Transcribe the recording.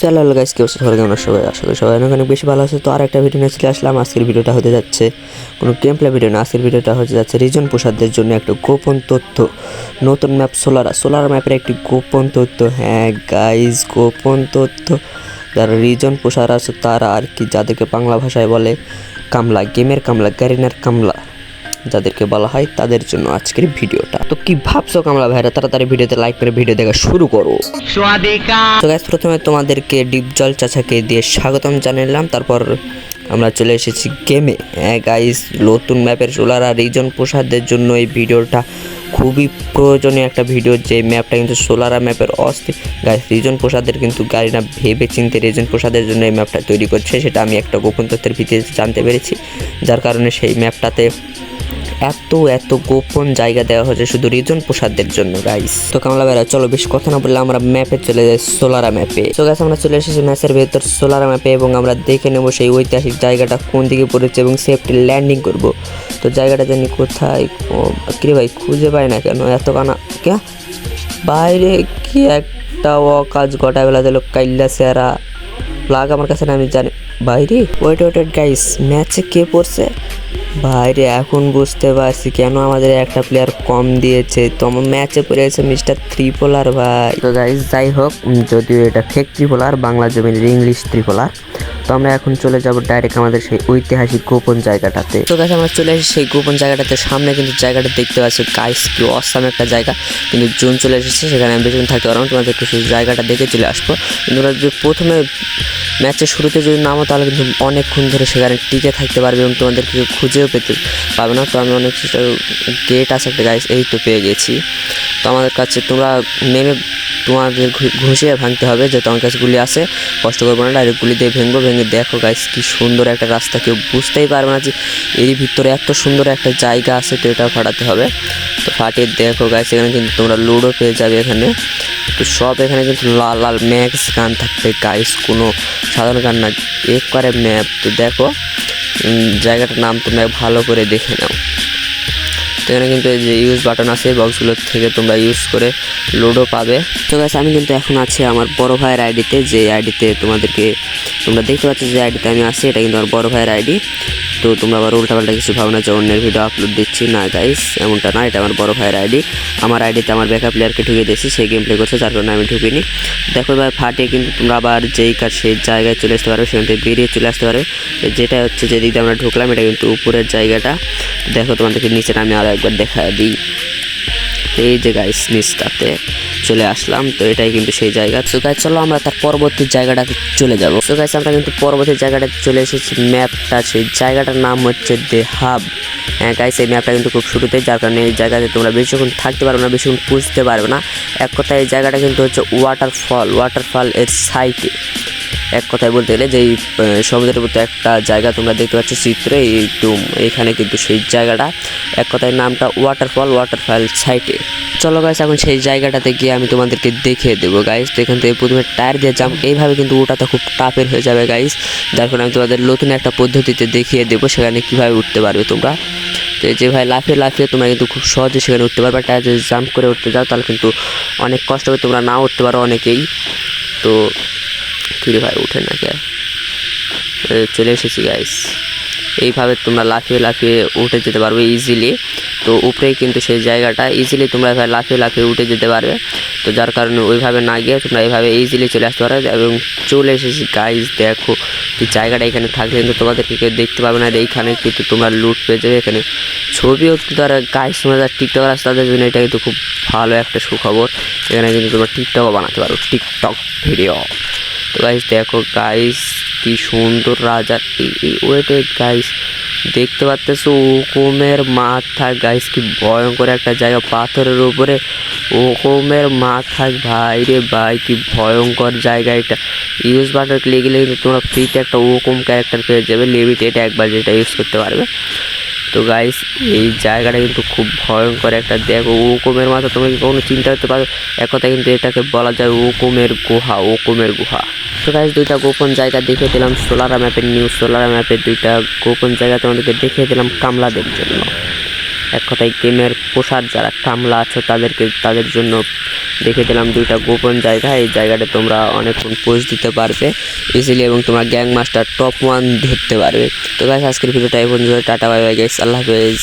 চলো গাইস কি অবস্থা? সবাই কেমন সবাই আশা করি সবাই অনেক অনেক বেশি ভালো আছে। তো আর একটা ভিডিও নিয়ে চলে আসলাম। আজকের ভিডিওটা হতে যাচ্ছে কোনো গেম প্লে ভিডিও না। আজকের ভিডিওটা হতে যাচ্ছে রিজন প্রসাদদের জন্য একটা গোপন তথ্য। নতুন ম্যাপ সোলারা সোলার ম্যাপের একটি গোপন তথ্য। হ্যাঁ গাইস গোপন তথ্য। যারা রিজন প্রসার আছে, তারা আর কি যাদেরকে বাংলা ভাষায় বলে কামলা গেমের কামলা গ্যারিনার কামলা। যাদেরকে বলা হয় তাদের জন্য আজকের ভিডিওটা। তো কি ভাবছ কামলা ভাইরা? তাড়াতাড়ি ভিডিওতে লাইক করে ভিডিও দেখা শুরু করো। তো গাইস প্রথমে তোমাদেরকে ডিপ জল চাচাকে দিয়ে স্বাগতম জানালাম। তারপর আমরা চলে এসেছি গেমে হ্যাঁ গাইস নতুন ম্যাপের সোলার আর রিজন প্রসাদদের জন্য এই ভিডিওটা খুবই প্রয়োজনীয় একটা ভিডিও যে ম্যাপটা কিন্তু সোলারা ম্যাপের অস্থির গাইস রিজন প্রসাদের কিন্তু গাড়ি না ভেবে চিনতে রিজন প্রসাদের জন্য এই ম্যাপটা তৈরি করছে। সেটা আমি একটা গোপন তথ্যের ভিত্তিতে জানতে পেরেছি। যার কারণে সেই ম্যাপটাতে এত এত গোপন জায়গা দেওয়া হয়েছে শুধু রিজন প্রসাদদের জন্য গাইস তো কামলা ভাইরা, চলো বেশি কথা না বললে আমরা ম্যাপে চলে যাই সোলারা ম্যাপে তো গাছ আমরা চলে এসেছি ম্যাচের ভেতর সোলারা ম্যাপে এবং আমরা দেখে নেব সেই ঐতিহাসিক জায়গাটা কোন দিকে পড়েছে এবং সেফটি ল্যান্ডিং করব। তো জায়গাটা জানি কোথায় কিরে ভাই, খুঁজে পাই না কেন? এত কানা, কে? বাইরে কি একটা অকাজ ঘটা বেলা দিল কাইল্লা সেরা। প্লাগ আমার কাছে না, আমি জানি। বাইরে? ওয়েট ওয়েট গাইস ম্যাচে কে পড়ছে? বাইরে এখন বুঝতে পারছি কেন আমাদের একটা প্লেয়ার কম দিয়েছে। তো ম্যাচে পড়ে গেছে মিস্টার ত্রিপোলার ভাই। তো গাইজ যাই হোক যদিও এটা ফেক ত্রিপোলার বাংলা জমির ইংলিশ ত্রিপোলার তো আমরা এখন চলে যাব ডাইরেক্ট আমাদের সেই ঐতিহাসিক গোপন জায়গাটাতে। তো গাছ আমরা চলে এসেছি সেই গোপন জায়গাটাতে। সামনে কিন্তু জায়গাটা দেখতে পাচ্ছি গাইস কি অসাম একটা জায়গা। কিন্তু জুন চলে এসেছে সেখানে আমি বেশিক্ষণ থাকতে পারব তোমাদের কিছু জায়গাটা দেখে চলে আসব। কিন্তু প্রথমে ম্যাচের শুরুতে যদি নামো, তাহলে কিন্তু অনেকক্ষণ ধরে সেখানে টিকে থাকতে পারবে এবং তোমাদেরকে খুঁজেও পেতে পাবে না। তো আমি অনেক চেষ্টা গেট আছে একটা গাইস এই তো পেয়ে গেছি। তো আমাদের কাছে তোমরা নেমে তোমাদের ঘুষিয়ে ভাঙতে হবে, যে তোমার কাছে গুলি আছে, কষ্ট করব না ডাইরেক্ট গুলি দিয়ে ভেঙবো, ভেঙে দেখো গাইস কি সুন্দর একটা রাস্তা। কেউ বুঝতেই পারবে না যে এরই ভিতরে এত সুন্দর একটা জায়গা আছে, তো এটা ফাটাতে হবে। তো ফাটিয়ে দেখো গাইস এখানে কিন্তু তোমরা লুডো পেয়ে যাবে এখানে। তো সব এখানে কিন্তু লাল লাল ম্যাক্স গান থাকবে। গাইস কোনো সাধারণ গান না। এক করে ম্যাপ। তো দেখো জায়গাটার নাম তোমরা ভালো করে দেখে নাও। তো এখানে কিন্তু এই যে ইউজ বাটন আছে বক্সগুলোর থেকে তোমরা ইউজ করে লোডও পাবে। তো গাছ আমি কিন্তু এখন আছি আমার বড় ভাইয়ের আইডিতে যে আইডিতে তোমাদেরকে, তোমরা দেখতে পাচ্ছ যে আইডিতে আমি আছি, এটা কিন্তু আমার বড় ভাইয়ের আইডি তো তোমরা আবার উল্টাপাল্টা কিছু ভাবনা যে অন্যের ভিডিও আপলোড দিচ্ছি। না গাইস এমনটা না, এটা আমার বড় ভাইয়ের আইডি আমার আইডিতে আমার ব্যাকআপ প্লেয়ারকে ঢুকিয়ে দিয়েছি, সে গেম প্লে করছে, যার কারণে আমি ঢুকিনি। দেখো এবার ফাটিয়ে কিন্তু তোমরা আবার যেই কাজ, সেই জায়গায় চলে আসতে পারো, সেখান থেকে বেরিয়ে চলে আসতে পারো। যেটা হচ্ছে যেদিক দিয়ে আমরা ঢুকলাম, এটা কিন্তু উপরের জায়গাটা। দেখো তোমাদেরকে নিচেটা আমি আরও একবার দেখা দিই। এই যে গাইস নিচটাতে। চলে আসলাম, তো এটাই কিন্তু সেই জায়গা। তো গাইস চলো আমরা তার পরবর্তী জায়গাটাতে চলে যাব। তো গাইস আমরা কিন্তু পরবর্তী জায়গাটাতে চলে এসেছি ম্যাপটা সেই জায়গাটার নাম হচ্ছে দে হাব হ্যাঁ গাইস এই ম্যাপটা কিন্তু খুব শুরুতে যার কারণে এই জায়গাতে তোমরা বেশিক্ষণ থাকতে পারবে না, বেশিক্ষণ বুঝতে পারবে না। এক কথায় এই জায়গাটা কিন্তু হচ্ছে ওয়াটারফল ওয়াটারফল এর সাইটে এক কথায় বলতে গেলে যে এই সমুদ্রের মতো একটা জায়গা তোমরা দেখতে পাচ্ছ, চিত্রে একটু এখানে কিন্তু সেই জায়গাটা। এক কথায় নামটা ওয়াটারফল ওয়াটারফল সাইটে চলো গাইস এখন সেই জায়গাটাতে গিয়ে আমি তোমাদেরকে দেখিয়ে দেবো গাইস তো এখান থেকে প্রথমে টায়ার দিয়ে জাম্প এইভাবে কিন্তু ওটাতে খুব টাফের হয়ে যাবে গাইস যার কারণে আমি তোমাদের নতুন একটা পদ্ধতিতে দেখিয়ে দেবো সেখানে কীভাবে উঠতে পারবে তোমরা। তো যে ভাই, লাফিয়ে লাফিয়ে তোমরা কিন্তু খুব সহজে সেখানে উঠতে পারবে। টায়ার যদি জাম্প করে উঠতে যাও, তাহলে কিন্তু অনেক কষ্ট হবে তোমরা না উঠতে পারো অনেকেই। তো কিরে ভাই, উঠে না কে? চলে এসেছি গাইস এইভাবে তোমরা লাফিয়ে লাফিয়ে উঠে যেতে পারবে ইজিলি তো উপরেই কিন্তু সেই জায়গাটা ইজিলি তোমরা এভাবে লাফিয়ে লাফিয়ে উঠে যেতে পারবে। তো যার কারণে ওইভাবে না গিয়ে তোমরা এইভাবে ইজিলি চলে আসতে পারো এবং চলে এসেছি। গাইস দেখো কি জায়গাটা এখানে থাকলে কিন্তু তোমাদেরকে কেউ দেখতে পাবে না এইখানে কিন্তু তোমরা লুট পেয়ে যাবে এখানে। ছবিও কিন্তু আর গাইস তোমরা যারা টিকটকার আছে তাদের জন্য এটা কিন্তু খুব ভালো একটা সুখবর। এখানে কিন্তু তোমরা টিকটকও বানাতে পারো টিকটক ভিডিও তো গাইস দেখো গাইস কি সুন্দর রাজা। ওয়েট ওয়েট গাইস দেখতে পাচ্ছ ওকমের মাথা গাইস কি ভয়ঙ্কর একটা জায়গা, পাথরের উপরে। ওকমের মাথা ভাই রে ভাই, কি ভয়ঙ্কর জায়গা এটা। ইউজ বাটার ক্লিক গেলে কিন্তু তোমরা ফ্রিতে একটা ওকম ক্যারেক্টার পেয়ে যাবে লিমিটেড একবার যেটা ইউজ করতে পারবে। তো গাইস এই জায়গাটা কিন্তু খুব ভয়ঙ্কর একটা দেখো, ওকমের মাথা, তোমরা কি কখনো চিন্তা করতে পারো? এক কথা কিন্তু এটাকে বলা যায় ওকমের গুহা ওকমের গুহা। তো গাইস দুইটা গোপন জায়গা দেখিয়ে দিলাম, সোলারা ম্যাপের নিউ সোলারা ম্যাপের দুইটা গোপন জায়গা তোমাদেরকে দেখিয়ে দিলাম কামলাদের জন্য। এক কথায় গেমের পোশাক যারা কামলা আছো, তাদেরকে, তাদের জন্য দেখে দিলাম দুইটা গোপন জায়গা। এই জায়গাটা তোমরা অনেকক্ষণ পোস্ট দিতে পারবে ইজিলি এবং তোমরা গ্যাং মাস্টার টপ ওয়ান ধরতে পারবে। তো গাছ আজকের ভিডিওটা এই পর্যন্ত টাটা বাই বাই গাইস আল্লাহ হাফেজ।